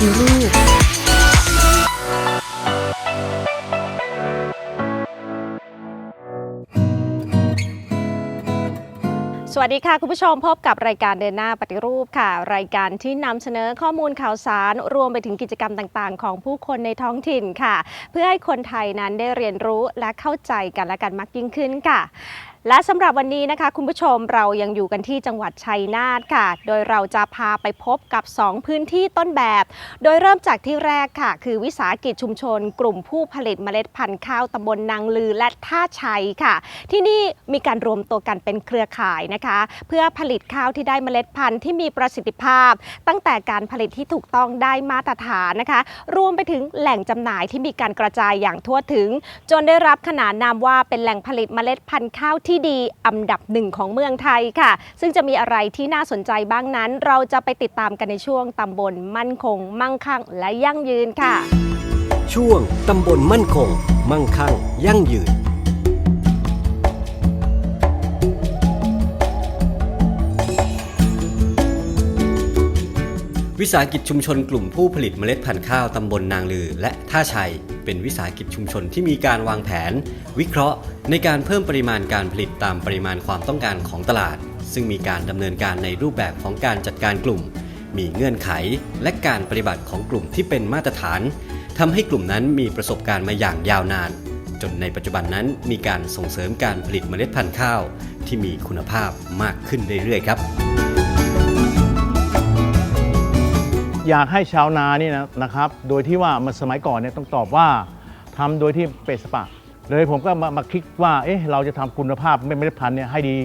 ฏิรูปสวัสดีค่ะ คุณผู้ชมพบกับรายการเดินหน้าปฏิรูปค่ะ รายการที่นำเสนอข้อมูลข่าวสาร รวมไปถึงกิจกรรมต่างๆ ของผู้คนในท้องถิ่นค่ะ เพื่อให้คนไทยนั้นได้เรียนรู้และเข้าใจกันและกันมากยิ่งขึ้นค่ะ และสำหรับวันนี้นะคะคุณผู้ชมเรายังอยู่กันที่จังหวัดชัยนาทค่ะ โดยเราจะพาไปพบกับ 2 พื้นที่ต้นแบบ โดยเริ่มจากที่แรกค่ะ คือวิสาหกิจชุมชน กลุ่มผู้ผลิตเมล็ดพันธุ์ข้าวตำบลนางลือและท่าชัยค่ะ ที่นี่มีการรวมตัวกันเป็นเครือข่ายนะคะ เพื่อผลิตข้าวที่ได้เมล็ดพันธุ์ที่มีประสิทธิภาพ ตั้งแต่การผลิตที่ถูกต้องได้มาตรฐานนะคะ รวมไปถึงแหล่งจำหน่ายที่มีการกระจายอย่างทั่วถึง จนได้รับขนานนามว่าเป็นแหล่งผลิตเมล็ดพันธุ์ข้าวที่ดีอันดับหนึ่งของเมืองไทยค่ะ ซึ่งจะมีอะไรที่น่าสนใจบ้างนั้น เราจะไปติดตามกันในช่วงตำบลมั่นคง มั่งคั่ง และยั่งยืนค่ะ ช่วงตำบลมั่นคง มั่งคั่ง ยั่งยืนวิสาหกิจชุมชนกลุ่มผู้ผลิตเมล็ดพันธุ์ข้าวตำบลนางลือและท่าชัย เป็นวิสาหกิจชุมชนที่มีการวางแผน วิเคราะห์ ในการเพิ่มปริมาณการผลิตตามปริมาณความต้องการของตลาด ซึ่งมีการดำเนินการในรูปแบบของการจัดการกลุ่ม มีเงื่อนไข และการปฏิบัติของกลุ่มที่เป็นมาตรฐานทำให้กลุ่มนั้นมีประสบการณ์มาอย่างยาวนาน จนในปัจจุบันนั้นมีการส่งเสริมการผลิตเมล็ดพันธุ์ข้าว ที่มีคุณภาพมากขึ้นเรื่อยๆ ครับ อยากให้ชาวนานี่นะนะครับ โดยที่ว่ามันสมัยก่อนเนี่ยต้องตอบว่าทำโดยที่เปสปะ เลยผมก็มามาคิดว่าเอ๊ะเราจะทำคุณภาพเม็ดพันธุ์เนี่ยให้ดี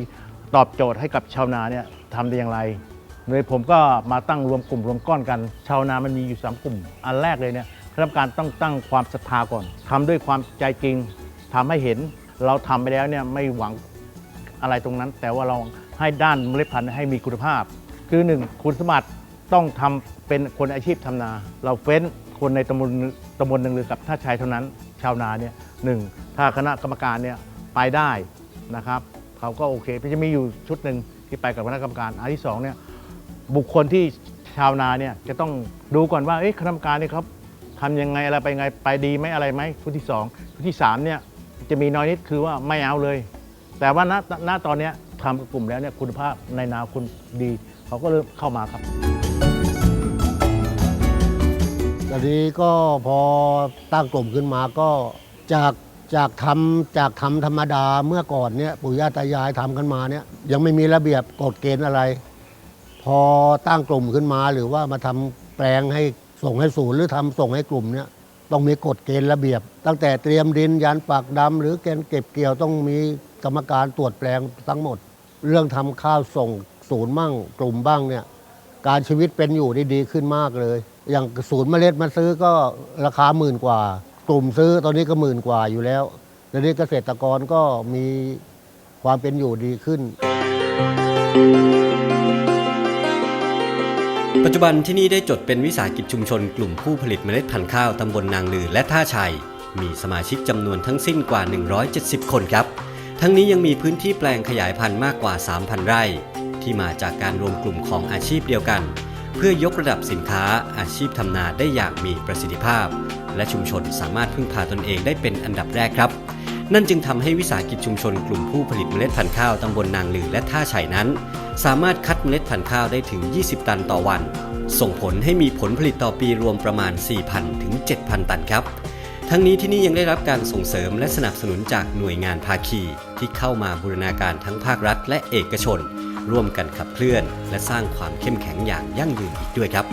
ตอบโจทย์ให้กับชาวนาเนี่ยทำได้อย่างไรเลยผมก็มาตั้งรวมกลุ่มรวมก้อนกัน ชาวนามันมีอยู่สามกลุ่ม อันแรกเลยเนี่ยคณะกรรมการต้องตั้งความศรัทธาก่อนทำด้วยความใจจริงทำให้เห็นเราทำไปแล้วเนี่ยไม่หวังอะไรตรงนั้น แต่ว่าเราให้ด้านเมล็ดพันธุ์ให้มีคุณภาพ คือหนึ่งคุณสมบัติ ต้องทำเป็นคนอาชีพทำนา เราเฟ้นคนในตำบลตำบลหนึ่งหรือกับท่าชัยเท่านั้น ชาวนาเนี่ยหนึ่งถ้าคณะกรรมการเนี่ยไปได้นะครับเขาก็โอเคมันจะมีอยู่ชุดหนึ่งที่ไปกับคณะกรรมการอันที่สองเนี่ยบุคคลที่ชาวนาเนี่ยจะต้องดูก่อนว่าเอ๊ะคณะกรรมการเนี่ยครับทำยังไงอะไรไปยังไงไปดีไหมอะไรไหมชุดที่สองชุดที่สามเนี่ยจะมีน้อยนิดคือว่าไม่เอาเลย แต่ว่าณณตอนเนี้ยทำกับกลุ่มแล้วเนี่ยคุณภาพในนาคุณดี เขาก็เริ่มเข้ามาครับ ตอนนี้ก็พอตั้งกลุ่มขึ้นมาก็จากจากทำจากทำธรรมดาเมื่อก่อนเนี่ยปู่ย่าตายายทำกันมาเนี่ยยังไม่มีระเบียบกฎเกณฑ์อะไร พอตั้งกลุ่มขึ้นมาหรือว่ามาทำแปลงให้ส่งให้ศูนย์หรือทำส่งให้กลุ่มเนี่ยต้องมีกฎเกณฑ์ระเบียบ ตั้งแต่เตรียมดินยันปากดำหรือเกณฑ์เก็บเกี่ยวต้องมีกรรมการตรวจแปลงทั้งหมด เรื่องทำข้าวส่งศูนย์บ้างกลุ่มบ้างเนี่ยการชีวิตเป็นอยู่ได้ดีขึ้นมากเลย อย่างศูนย์เมล็ดมาซื้อก็ราคาหมื่นกว่า กลุ่มซื้อตอนนี้ก็หมื่นกว่าอยู่แล้วตอนนี้เกษตรกรก็มีความเป็นอยู่ดีขึ้น ปัจจุบันที่นี่ได้จดเป็นวิสาหกิจชุมชน กลุ่มผู้ผลิตเมล็ดพันธุ์ข้าวตำบลนางลือและท่าชัย มีสมาชิกจำนวนทั้งสิ้นกว่า 170 คนครับ ทั้งนี้ยังมีพื้นที่แปลงขยายพันธุ์มากกว่า 3,000 ไร่ ที่มาจากการรวมกลุ่มของอาชีพเดียวกัน เพื่อยกระดับสินค้าอาชีพทำนาได้อย่างมีประสิทธิภาพ และชุมชนสามารถพึ่งพาตนเองได้เป็นอันดับแรกครับ นั่นจึงทำให้วิสาหกิจชุมชนกลุ่มผู้ผลิตเมล็ดพันธุ์ข้าวตำบลนางลือและท่าชัยนั้น สามารถคัดเมล็ดพันธุ์ข้าวได้ถึง 20 ตันต่อวัน ส่งผลให้มีผลผลิตต่อปีรวมประมาณ 4,000 ถึง 7,000 ตันครับทั้งนี้ที่นี่ยังได้รับการส่งเสริมและสนับสนุนจากหน่วยงานภาคี ที่เข้ามาบูรณาการทั้งภาครัฐและเอกชน ร่วมกันขับเคลื่อน และสร้างความเข้มแข็งอย่างยั่งยืนอีกด้วยครับ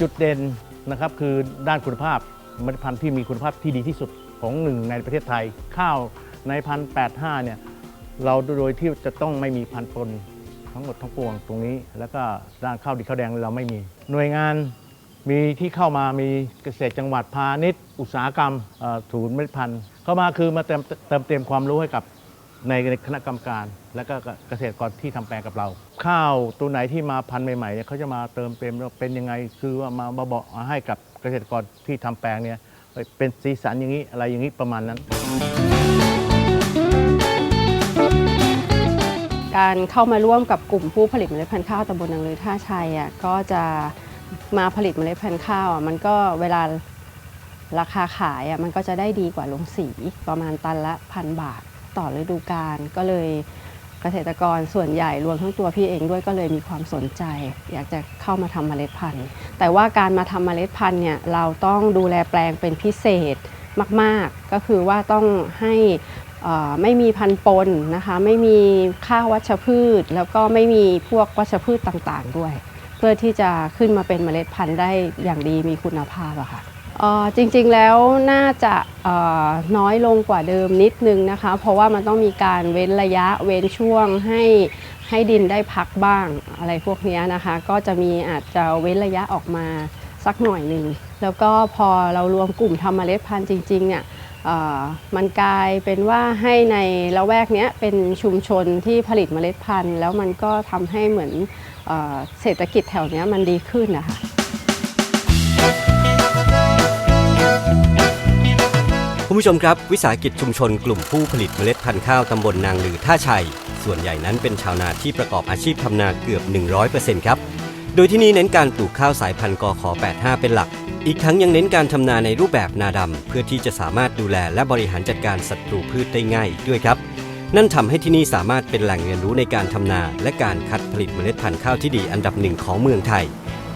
จุดเด่นนะครับคือด้านคุณภาพเมล็ดพันธุ์ที่มีคุณภาพที่ดีที่สุดของหนึ่งในประเทศไทย ข้าวในพันแปดห้าเนี่ยเราโดยที่จะต้องไม่มีพันธุ์ปนทั้งหมดทั้งปวงตรงนี้ แล้วก็ด้านข้าวดีข้าวแดงเราไม่มี หน่วยงานมีที่เข้ามามีเกษตรจังหวัดพาณิชย์ อุตสาหกรรมศูนย์เมล็ดพันธุ์เข้ามาคือมาเติมเติมเต็มความรู้ให้กับ ในคณะกรรมการ และก็เกษตรกรที่ทำแปลงกับเรา ข้าวตัวไหนที่มาพันธุ์ใหม่ๆเนี่ยเขาจะมาเติมเต็มว่าเป็นยังไงคือว่ามาบอกให้กับเกษตรกรที่ทำแปลงเนี่ยเป็นสีสันอย่างนี้อะไรอย่างนี้ประมาณนั้นกการเข้ามาร่วมกับกลุ่มผู้ผลิตเมล็ดพันธุ์ข้าวตำบลนางลือท่าชัยอะก็จะมาผลิตเมล็ดพันธุ์ข้าวอะมันก็เวลาราคาขายอะมันก็จะได้ดีกว่าลงสีประมาณตันละพันบาท ต่อฤดูกาลก็เลยเกษตรกรส่วนใหญ่รวมทั้งตัวพี่เองด้วยก็เลยมีความสนใจ อยากจะเข้ามาทำเมล็ดพันธุ์ แต่ว่าการมาทำเมล็ดพันธุ์เนี่ยเราต้องดูแลแปลงเป็นพิเศษมาก ๆ ก็คือว่าต้องให้อ่อไม่มีพันปนนะคะ ไม่มีข้าววัชพืช แล้วก็ไม่มีพวกวัชพืชต่างๆด้วย เพื่อที่จะขึ้นมาเป็นเมล็ดพันธุ์ได้อย่างดีมีคุณภาพอะค่ะเอ่อ จริงๆแล้วน่าจะน้อยลงกว่าเดิมนิดนึงนะคะ เพราะว่ามันต้องมีการเว้นระยะเว้นช่วงให้ให้ดินได้พักบ้างอะไรพวกนี้นะคะ ก็จะมีอาจจะเว้นระยะออกมาสักหน่อยหนึ่งแล้วก็พอเรารวมกลุ่มทำเมล็ดพันธุ์จริงๆเนี่ยมันกลายเป็นว่าให้ในละแวกเนี้ยเป็นชุมชนที่ผลิตเมล็ดพันธุ์ แล้วมันก็ทำให้เหมือนเอเศรษฐกิจแถวนี้มันดีขึ้นนะคะ คุณผู้ชมครับ วิสาหกิจชุมชนกลุ่มผู้ผลิตเมล็ดพันธุ์ข้าวตำบลนางลือท่าชัย ส่วนใหญ่นั้นเป็นชาวนาที่ประกอบอาชีพทำนาเกือบ 100%ครับ โดยที่นี่เน้นการปลูกข้าวสายพันธุ์กขอ 85 เป็นหลัก อีกทั้งยังเน้นการทำนาในรูปแบบนาดำเพื่อที่จะสามารถดูแลและบริหารจัดการศัตรูพืชได้ง่ายอีกด้วยครับ นั่นทำให้ที่นี่สามารถเป็นแหล่งเรียนรู้ในการทำนา และการคัดผลิตเมล็ดพันธุ์ข้าวที่ดีอันดับหนึ่งของเมืองไทย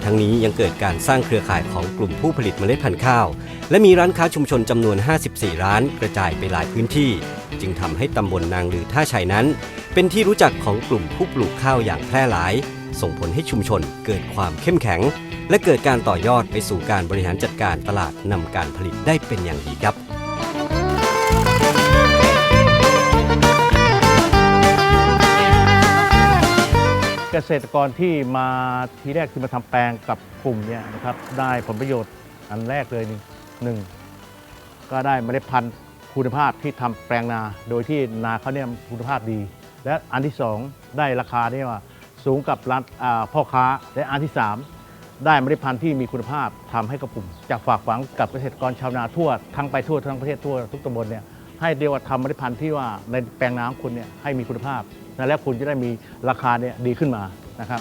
ทั้งนี้ยังเกิดการสร้างเครือข่ายของกลุ่มผู้ผลิตเมล็ดพันธุ์ข้าว และมีร้านค้าชุมชนจำนวน 54 ร้านกระจายไปหลายพื้นที่ จึงทำให้ตำบลนางลือท่าชัยนั้น เป็นที่รู้จักของกลุ่มผู้ปลูกข้าวอย่างแพร่หลาย ส่งผลให้ชุมชนเกิดความเข้มแข็ง และเกิดการต่อยอดไปสู่การบริหารจัดการตลาดนำการผลิตได้เป็นอย่างดีครับ เกษตรกรที่มาทีแรกที่มาทำแปลงกับกลุ่มเนี่ยนะครับได้ผลประโยชน์อันแรกเลยหนึ่งก็ได้เมล็ดพันธุ์คุณภาพที่ทำแปลงนา โดยที่นาเขาเนี่ยคุณภาพดี และอันที่สองได้ราคาเนี่ยว่าสูงกับร้านพ่อค้าและอันที่สามได้เมล็ดพันธุ์ที่มีคุณภาพทำให้กับกลุ่มจากฝากฝังกับเกษตรกรชาวนาทั่วทั้งไปทั่วทั้งประเทศทั่วทุกตำบลเนี่ยให้เรียกว่าทำเมล็ดพันธุ์ที่ว่าในแปลงนาของคุณเนี่ยให้มีคุณภาพ นะและคุณจะได้มีราคาเนี่ยดีขึ้นมานะครับ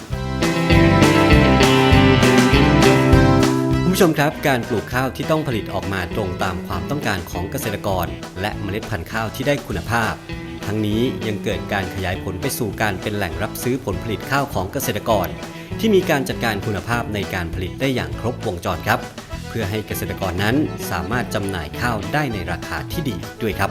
คุณผู้ชมครับการปลูกข้าวที่ต้องผลิตออกมาตรงตามความต้องการของเกษตรกร และเมล็ดพันธุ์ข้าวที่ได้คุณภาพ ทั้งนี้ยังเกิดการขยายผลไปสู่การเป็นแหล่งรับซื้อผลผลิตข้าวของเกษตรกร ที่มีการจัดการคุณภาพในการผลิตได้อย่างครบวงจรครับ เพื่อให้เกษตรกรนั้นสามารถจำหน่ายข้าวได้ในราคาที่ดีด้วยครับ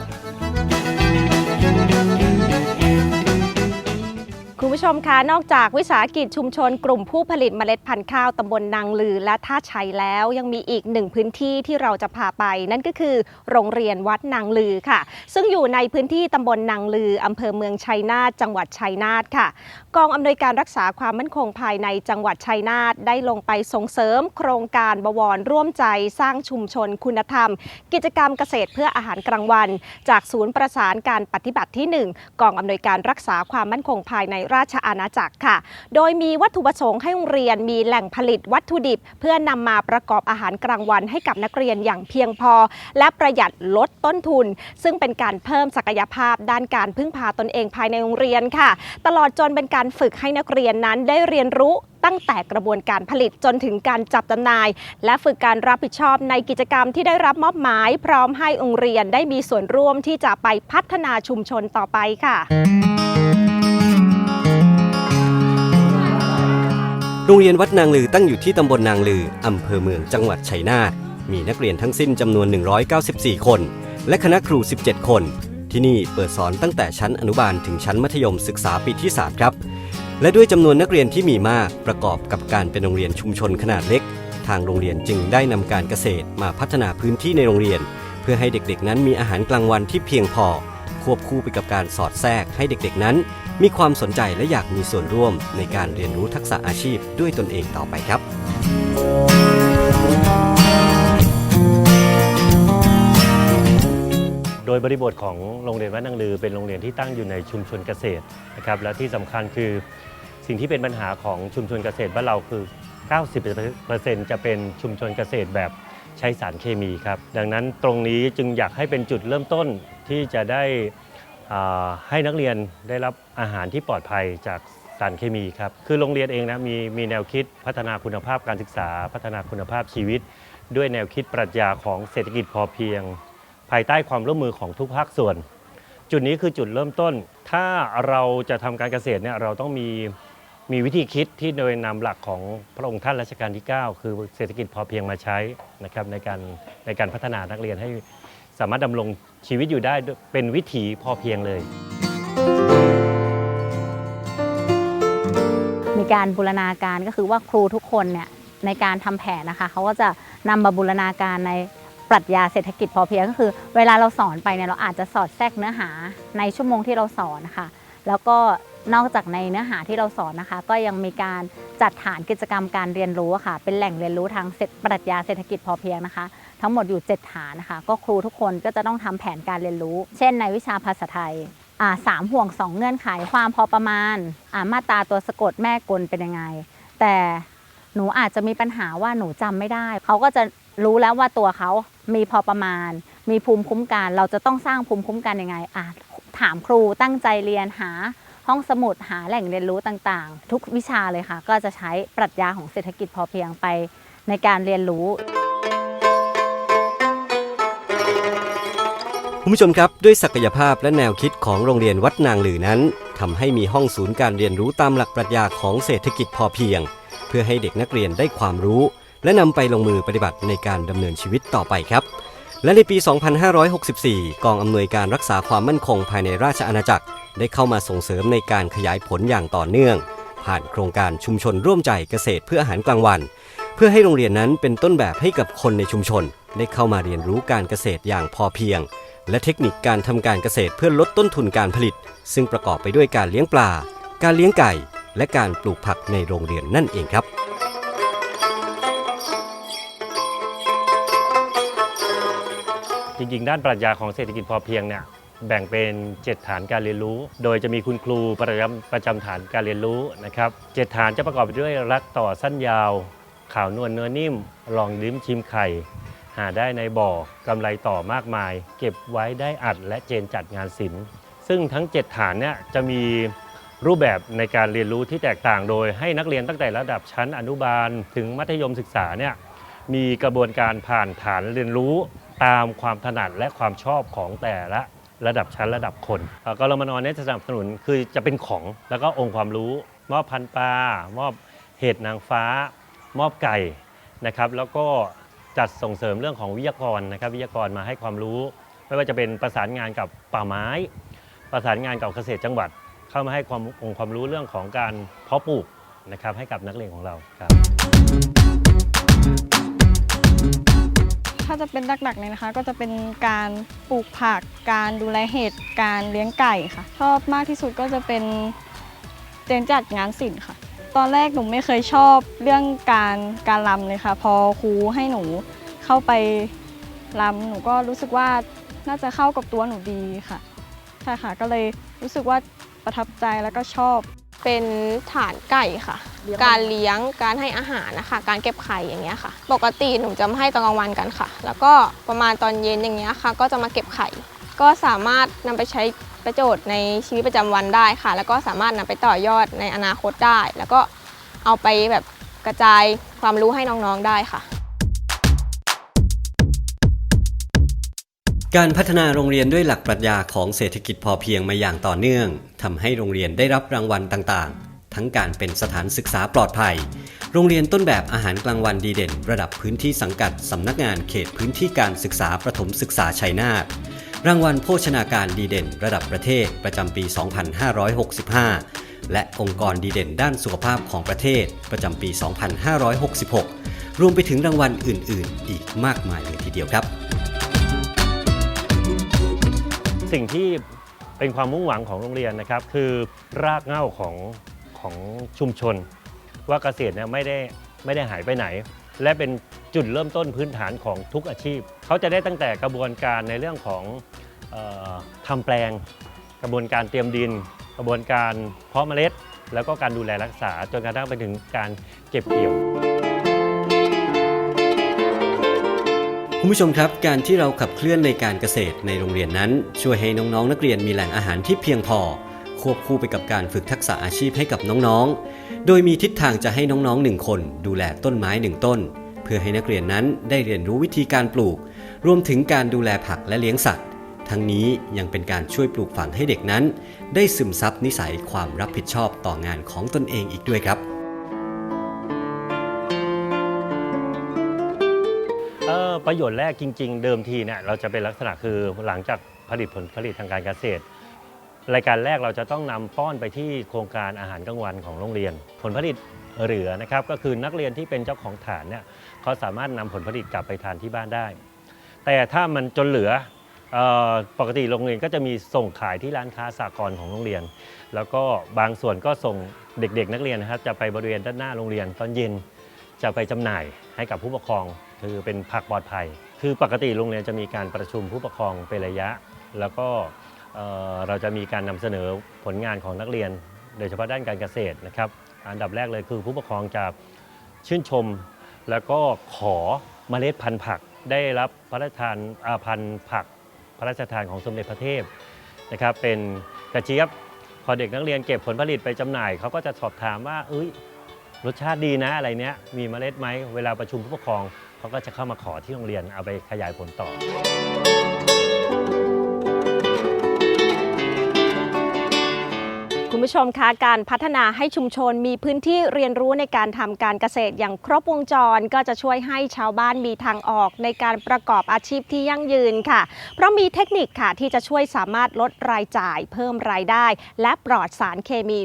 ผู้ชมคะนอกจากวิสาหกิจชุมชนกลุ่มผู้ผลิตเมล็ดพันธุ์ข้าวตำบลนางลือและท่าชัยแล้ว ยังมีอีกหนึ่งพื้นที่ที่เราจะพาไป นั่นก็คือโรงเรียนวัดนางลือค่ะ ซึ่งอยู่ในพื้นที่ตำบลนางลืออำเภอเมืองชัยนาทจังหวัดชัยนาทค่ะ กองอำนวยการรักษาความมั่นคงภายในจังหวัดชัยนาทได้ลงไปส่งเสริม โครงการบวรร่วมใจสร้างชุมชนคุณธรรม กิจกรรมเกษตรเพื่ออาหารกลางวัน จากศูนย์ประสานการปฏิบัติที่ 1 กองอำนวยการรักษาความมั่นคงภายในราชอาณาจักรค่ะ โดยมีวัตถุประสงค์ให้โรงเรียนมีแหล่งผลิตวัตถุดิบ เพื่อนำมาประกอบอาหารกลางวันให้กับนักเรียนอย่างเพียงพอ และประหยัดลดต้นทุน ซึ่งเป็นการเพิ่มศักยภาพด้านการพึ่งพาตนเองภายในโรงเรียนค่ะ ตลอดจนเป็นการฝึกให้นักเรียนนั้นได้เรียนรู้ตั้งแต่กระบวนการผลิตจนถึงการจับจำหน่าย และฝึกการรับผิดชอบในกิจกรรมที่ได้รับมอบหมาย พร้อมให้โรงเรียนได้มีส่วนร่วมที่จะไปพัฒนาชุมชนต่อไปค่ะ รงเรียนวัดนางลือตั้งอยู่ที่ตำบลนางลือ อำเภอเมืองจังหวัดชัยนาท มีนักเรียนทั้งสิ้นจำนวน 194 คน และคณะครู 17 คน ที่นี่เปิดสอนตั้งแต่ชั้นอนุบาลถึงชั้นมัธยมศึกษาปีที่ 3 ครับ และด้วยจำนวนนักเรียนที่มีมากประกอบกับการเป็นโรงเรียนชุมชนขนาดเล็ก ทางโรงเรียนจึงได้นำการเกษตรมาพัฒนาพื้นที่ในโรงเรียน เพื่อให้เด็กๆ นั้นมีอาหารกลางวันที่เพียงพอ ควบคู่ไปกับการสอดแทรกให้เด็กๆ นั้น มีความสนใจและอยากมีส่วนร่วมในการเรียนรู้ทักษะอาชีพด้วยตนเองต่อไปครับโดยบริบทของโรงเรียนวัดนางลือเป็นโรงเรียนที่ตั้งอยู่ในชุมชนเกษตรนะครับและที่สำคัญคือสิ่งที่เป็นปัญหาของชุมชนเกษตรบ้านเราคือ 90%จะเป็นชุมชนเกษตรแบบใช้สารเคมีครับ ดังนั้นตรงนี้จึงอยากให้เป็นจุดเริ่มต้นที่จะได้ ให้นักเรียนได้รับอาหารที่ปลอดภัยจากสารเคมีครับ คือโรงเรียนเองนะมีมีแนวคิดพัฒนาคุณภาพการศึกษา พัฒนาคุณภาพชีวิต ด้วยแนวคิดปรัชญาของเศรษฐกิจพอเพียง ภายใต้ความร่วมมือของทุกภาคส่วน จุดนี้คือจุดเริ่มต้น ถ้าเราจะทำการเกษตรเนี่ยเราต้องมีมีวิธีคิดที่โดยนำหลักของพระองค์ท่านรัชกาลที่ 9 คือเศรษฐกิจพอเพียงมาใช้นะครับในการในการพัฒนานักเรียนให้ สามารถดำรงชีวิตอยู่ได้เป็นวิถีพอเพียงเลย มีการบูรณาการก็คือว่าครูทุกคนเนี่ยในการทำแผนนะคะเขาก็จะนำมาบูรณาการในปรัชญาเศรษฐกิจพอเพียงก็คือ เวลาเราสอนไปเนี่ยเราอาจจะสอดแทรกเนื้อหาในชั่วโมงที่เราสอนนะคะแล้วก็นอกจากในเนื้อหาที่เราสอนนะคะ ก็ยังมีการจัดฐานกิจกรรมการเรียนรู้อะค่ะ เป็นแหล่งเรียนรู้ทางเศรษฐปรัชญาเศรษฐกิจพอเพียงนะคะ ทั้งหมดอยู่ 7 ฐานนะคะ ก็ครูทุกคนก็จะต้องทำแผนการเรียนรู้ เช่นในวิชาภาษาไทยสามห่วงสองเงื่อนไขความพอประมาณอ่ามาตราตัวสะกดแม่กลเป็นยังไง แต่หนูอาจจะมีปัญหาว่าหนูจำไม่ได้ เขาก็จะรู้แล้วว่าตัวเขามีพอประมาณ มีภูมิคุ้มกัน เราจะต้องสร้างภูมิคุ้มกันยังไงอะถามครูตั้งใจเรียนหาห้องสมุดหาแหล่งเรียนรู้ต่างๆ ทุกวิชาเลยค่ะ ก็จะใช้ปรัชญาของเศรษฐกิจพอเพียงไปในการเรียนรู้ คุณผู้ชมครับด้วยศักยภาพและแนวคิดของโรงเรียนวัดนางหลือนั้นทำให้มีห้องศูนย์การเรียนรู้ตามหลักปรัชญาของเศรษฐกิจพอเพียง เพื่อให้เด็กนักเรียนได้ความรู้ และนำไปลงมือปฏิบัติในการดำเนินชีวิตต่อไปครับและในปี 2564 กองอำนวยการรักษาความมั่นคงภายในราชอาณาจักร ได้เข้ามาส่งเสริมในการขยายผลอย่างต่อเนื่อง ผ่านโครงการชุมชนร่วมใจเกษตรเพื่ออาหารกลางวัน เพื่อให้โรงเรียนนั้นเป็นต้นแบบให้กับคนในชุมชน ได้เข้ามาเรียนรู้การเกษตรอย่างพอเพียง และเทคนิคการทำการเกษตรเพื่อลดต้นทุนการผลิต ซึ่งประกอบไปด้วยการเลี้ยงปลา การเลี้ยงไก่ และการปลูกผักในโรงเรียนนั่นเองครับจริงๆ ด้านปรัชญาของเศรษฐกิจพอเพียงเนี่ยแบ่งเป็น 7 ฐานการเรียนรู้ โดยจะมีคุณครูประจำประจำฐานการเรียนรู้นะครับเจ็ดฐานจะประกอบไปด้วยรักต่อสั้นยาว ข่าวนวลเนื้อนิ่ม ลองลิ้มชิมไข่ หาได้ในบ่อกำไรต่อมากมาย เก็บไว้ได้อัดและเจนจัดงานศิลป์ซึ่งทั้ง 7 ฐานเนี่ยจะมีรูปแบบในการเรียนรู้ที่แตกต่างโดย ให้นักเรียนตั้งแต่ระดับชั้นอนุบาล ถึงมัธยมศึกษาเนี่ยมีกระบวนการผ่านฐานเรียนรู้ตามความถนัดและความชอบของแต่ละระดับชั้นระดับคนเอ่อกรมนเนี่ยจะสนับสนุนคือจะเป็นของแล้วก็องค์ความรู้ มอบพันปลามอบเห็ดนางฟ้า มอบไก่นะครับ แล้วก็ จัดส่งเสริมเรื่องของวิทยากรนะครับ วิทยากรมาให้ความรู้ ไม่ว่าจะเป็นประสานงานกับป่าไม้ ประสานงานกับเกษตรจังหวัด เข้ามาให้ความองค์ความรู้เรื่องของการเพาะปลูกนะครับให้กับนักเรียนของเราครับถ้าจะเป็นหลักๆเลยนะคะ ก็จะเป็นการปลูกผัก การดูแลเห็ดการเลี้ยงไก่ค่ะ ชอบมากที่สุดก็จะเป็นเจนจัดงานศิลป์ค่ะ ตอนแรกหนูไม่เคยชอบเรื่องการการรำเลยค่ะ พอครูให้หนูเข้าไปรำหนูก็รู้สึกว่าน่าจะเข้ากับตัวหนูดีค่ะใช่ค่ะก็เลยรู้สึกว่าประทับใจแล้วก็ชอบ เป็นฐานไก่ค่ะเลี้ยงการเลี้ยงการให้อาหารนะคะ การเก็บไข่อย่างเงี้ยค่ะ ปกติหนูจะมาให้ตอนกลางวันกันค่ะ แล้วก็ประมาณตอนเย็นอย่างเงี้ยค่ะ ก็จะมาเก็บไข่ ก็สามารถนำไปใช้ประโยชน์ในชีวิตประจำวันได้ค่ะ แล้วก็สามารถนำไปต่อยอดในอนาคตได้ แล้วก็เอาไปแบบกระจายความรู้ให้น้องๆได้ค่ะ การพัฒนาโรงเรียนด้วยหลักปรัชญาของเศรษฐกิจพอเพียงมาอย่างต่อเนื่องทำให้โรงเรียนได้รับรางวัลต่างๆ ทั้งการเป็นสถานศึกษาปลอดภัย โรงเรียนต้นแบบอาหารกลางวันดีเด่น ระดับพื้นที่สังกัดสำนักงานเขตพื้นที่การศึกษาประถมศึกษาชัยนาท รางวัลโภชนาการดีเด่นระดับประเทศประจำปี 2565 และองค์กรดีเด่นด้านสุขภาพของประเทศประจำปี 2566 รวมไปถึงรางวัลอื่น ๆ อีกมากมายเลยทีเดียวครับ สิ่งที่เป็นความมุ่งหวังของโรงเรียนนะครับ คือรากเหง้าของของชุมชน ว่าเกษตรเนี่ยไม่ได้ไม่ได้หายไปไหน และเป็นจุดเริ่มต้นพื้นฐานของทุกอาชีพ เขาจะได้ตั้งแต่กระบวนการในเรื่องของออทำแปลง กระบวนการเตรียมดิน กระบวนการเพาะเมล็ด แล้วก็การดูแลรักษาจนกระทั่งไปถึงการเก็บเกี่ยวคุณผู้ชมครับ การที่เราขับเคลื่อนในการเกษตรในโรงเรียนนั้น ช่วยให้น้องๆ นักเรียนมีแหล่งอาหารที่เพียงพอ ควบคู่ไปกับการฝึกทักษะอาชีพให้กับน้องๆ โดยมีทิศทางจะให้น้องๆหนึ่งคนดูแลต้นไม้หนึ่งต้น เพื่อให้นักเรียนนั้นได้เรียนรู้วิธีการปลูก รวมถึงการดูแลผักและเลี้ยงสัตว์ ทั้งนี้ยังเป็นการช่วยปลูกฝังให้เด็กนั้น ได้ซึมซับนิสัยความรับผิดชอบต่องานของตนเองอีกด้วยครับประโยชน์แรกจริง ๆ เดิมทีเนี่ยเราจะเป็นลักษณะคือหลังจากผลิตผลผลิตทางการเกษตร รายการแรกเราจะต้องนำป้อนไปที่โครงการอาหารกลางวันของโรงเรียน ผลผลิตเหลือนะครับก็คือนักเรียนที่เป็นเจ้าของฐานเนี่ยเขาสามารถนำผลผลิตกลับไปทานที่บ้านได้ แต่ถ้ามันจนเหลืออปกติโรงเรียนก็จะมีส่งขายที่ร้านค้าสากลของโรงเรียน แล้วก็บางส่วนก็ส่งเด็กๆ นักเรียนนะครับจะไปบริเวณด้านหน้าโรงเรียนตอนเย็นจะไปจำหน่ายให้กับผู้ปกครอง คือเป็นผักปลอดภัย คือปกติโรงเรียนจะมีการประชุมผู้ปกครองเป็นระยะ แล้วก็ เราจะมีการนำเสนอผลงานของนักเรียน โดยเฉพาะด้านการเกษตรนะครับ อันดับแรกเลยคือผู้ปกครองจะชื่นชม แล้วก็ขอเมล็ดพันธุ์ผัก ได้รับพระราชทานอาพันธุ์ผัก พระราชทานของสมเด็จพระเทพนะครับเป็นกระเจี๊ยบพอเด็กนักเรียนเก็บผลผลิตไปจำหน่าย เขาก็จะสอบถามว่าเอ้ยรสชาติดีนะอะไรเนี้ยมีเมล็ดไหมเวลาประชุมผู้ปกครองเขาก็จะเข้ามาขอที่โรงเรียนเอาไปขยายผลต่อ คุณผู้ชมคะการพัฒนาให้ชุมชนมีพื้นที่เรียนรู้ในการทำการเกษตรอย่างครบวงจร ก็จะช่วยให้ชาวบ้านมีทางออกในการประกอบอาชีพที่ยั่งยืนค่ะ เพราะมีเทคนิคค่ะที่จะช่วยสามารถลดรายจ่าย เพิ่มรายได้ และปลอดสารเคมี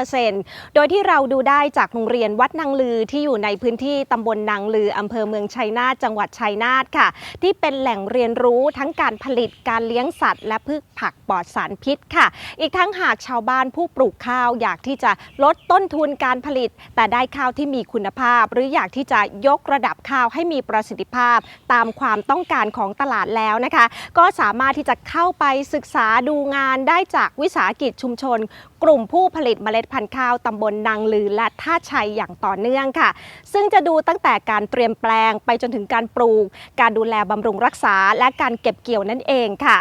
100%โดยที่เราดูได้จากโรงเรียนวัดนางลือที่อยู่ในพื้นที่ตำบลนางลืออำเภอเมืองชัยนาทจังหวัดชัยนาทค่ะ ที่เป็นแหล่งเรียนรู้ทั้งการผลิตการเลี้ยงสัตว์ และพืชผักปลอดสารพิษค่ะ อีกทั้งหากชาวบ้านผู้ปลูกข้าวอยากที่จะลดต้นทุนการผลิต แต่ได้ข้าวที่มีคุณภาพ หรืออยากที่จะยกระดับข้าวให้มีประสิทธิภาพ ตามความต้องการของตลาดแล้วนะคะ ก็สามารถที่จะเข้าไปศึกษาดูงานได้จากวิสาหกิจชุมชน กลุ่มผู้ผลิตเมล็ดพันธุ์ข้าวตำบลนางลือและท่าชัยอย่างต่อเนื่องค่ะ ซึ่งจะดูตั้งแต่การเตรียมแปลงไปจนถึงการปลูก การดูแลบำรุงรักษา และการเก็บเกี่ยวนั่นเองค่ะ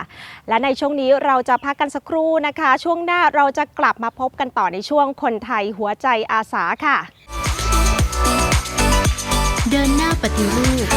และในช่วงนี้เราจะพักกันสักครู่นะคะ ช่วงหน้าเราจะกลับมาพบกันต่อในช่วงคนไทยหัวใจอาสาค่ะ เดินหน้าปฏิรูป